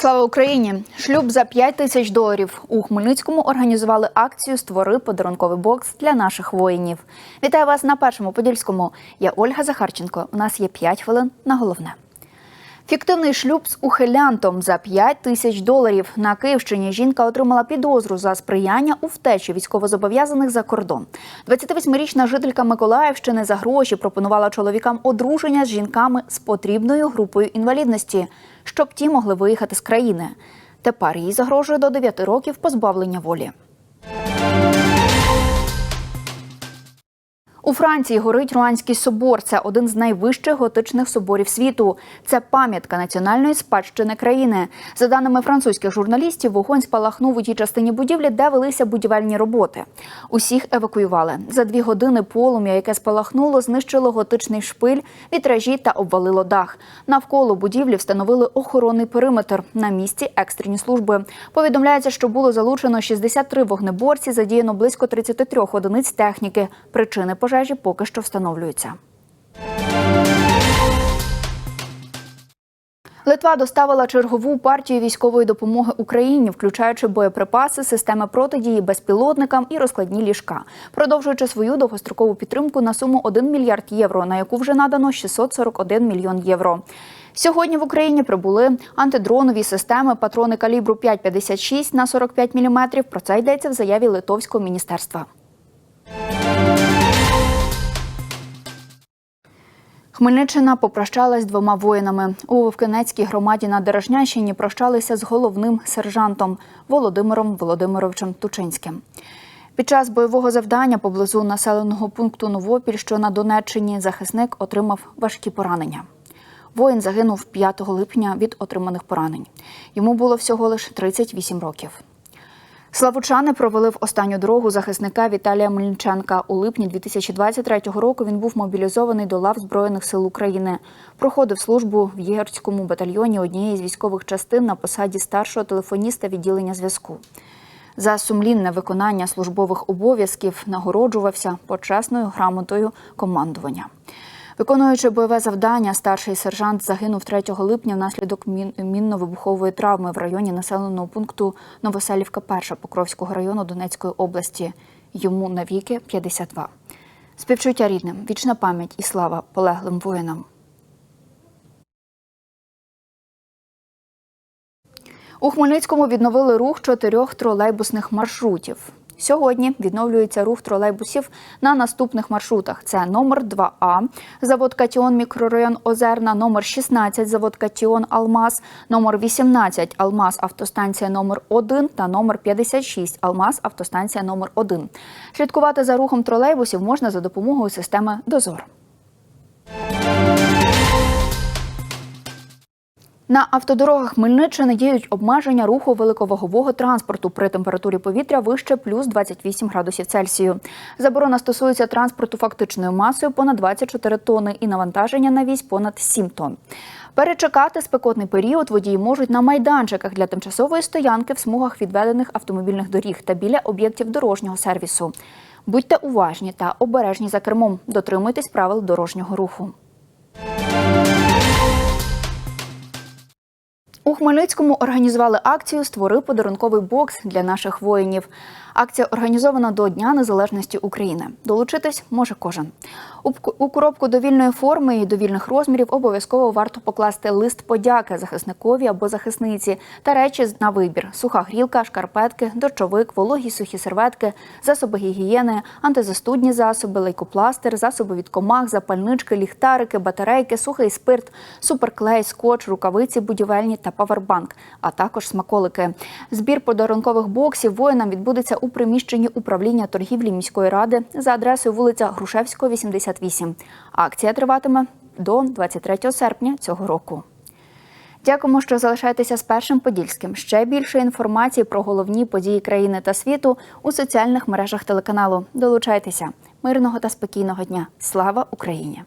Слава Україні! Шлюб за 5 тисяч доларів. У Хмельницькому організували акцію Створи подарунковий бокс для наших воїнів. Вітаю вас на першому подільському. Я Ольга Захарченко. У нас є 5 хвилин на головне. Фіктивний шлюб з ухилянтом за 5 тисяч доларів. На Київщині жінка отримала підозру за сприяння у втечі військовозобов'язаних за кордон. 28-річна жителька Миколаївщини за гроші пропонувала чоловікам одруження з жінками з потрібною групою інвалідності, щоб ті могли виїхати з країни. Тепер їй загрожує до 9 років позбавлення волі. У Франції горить Руанський собор. Це один з найвищих готичних соборів світу. Це пам'ятка національної спадщини країни. За даними французьких журналістів, вогонь спалахнув у тій частині будівлі, де велися будівельні роботи. Усіх евакуювали. За дві години полум'я, яке спалахнуло, знищило готичний шпиль, вітражі та обвалило дах. Навколо будівлі встановили охоронний периметр. На місці екстрені служби. Повідомляється, що було залучено 63 вогнеборці, задіяно близько 33 одиниць техніки. Причини пожежі поки що встановлюються. Литва доставила чергову партію військової допомоги Україні, включаючи боєприпаси, системи протидії безпілотникам і розкладні ліжка, продовжуючи свою довгострокову підтримку на суму 1 мільярд євро, на яку вже надано 641 мільйон євро. Сьогодні в Україні прибули антидронові системи патрони калібру 5,56 на 45 мм. Про це йдеться в заяві Литовського міністерства. Хмельниччина попрощалась двома воїнами. У Вовкинецькій громаді на Дережнящині прощалися з головним сержантом Володимиром Володимировичем Тучинським. Під час бойового завдання поблизу населеного пункту Новопіль, що на Донеччині, захисник отримав важкі поранення. Воїн загинув 5 липня від отриманих поранень. Йому було всього лише 38 років. Славучани провели в останню дорогу захисника Віталія Мельниченка. У липні 2023 року він був мобілізований до лав Збройних сил України. Проходив службу в Єгерському батальйоні однієї з військових частин на посаді старшого телефоніста відділення зв'язку. За сумлінне виконання службових обов'язків нагороджувався почесною грамотою командування. Виконуючи бойове завдання, старший сержант загинув 3 липня внаслідок мінно-вибухової травми в районі населеного пункту Новоселівка, 1 Покровського району Донецької області. Йому навіки 52. Співчуття рідним, вічна пам'ять і слава полеглим воїнам. У Хмельницькому відновили рух чотирьох тролейбусних маршрутів. Сьогодні відновлюється рух тролейбусів на наступних маршрутах: це номер 2А, завод Катіон, мікрорайон Озерна, номер 16, завод Катіон Алмаз, номер 18 Алмаз, автостанція номер 1 та номер 56 Алмаз, автостанція номер 1. Слідкувати за рухом тролейбусів можна за допомогою системи Дозор. На автодорогах Хмельниччини діють обмеження руху великовагового транспорту при температурі повітря вище плюс 28 градусів Цельсію. Заборона стосується транспорту фактичною масою понад 24 тонни і навантаження на вісь понад 7 тонн. Перечекати спекотний період водії можуть на майданчиках для тимчасової стоянки в смугах відведених автомобільних доріг та біля об'єктів дорожнього сервісу. Будьте уважні та обережні за кермом. Дотримуйтесь правил дорожнього руху. Хмельницькому організували акцію Створи подарунковий бокс для наших воїнів. Акція організована до Дня Незалежності України. Долучитись може кожен. У коробку довільної форми і довільних розмірів обов'язково варто покласти лист подяки захисникові або захисниці та речі на вибір: суха грілка, шкарпетки, дощовик, вологі сухі серветки, засоби гігієни, антизастудні засоби, лейкопластир, засоби від комах, запальнички, ліхтарики, батарейки, сухий спирт, суперклей, скотч, рукавиці будівельні та павербанк, а також смаколики. Збір подарункових боксів воїнам відбудеться у приміщенні управління торгівлі міської ради за адресою вулиця Грушевського, 88. Акція триватиме до 23 серпня цього року. Дякуємо, що залишаєтеся з першим подільським. Ще більше інформації про головні події країни та світу у соціальних мережах телеканалу. Долучайтеся. Мирного та спокійного дня. Слава Україні!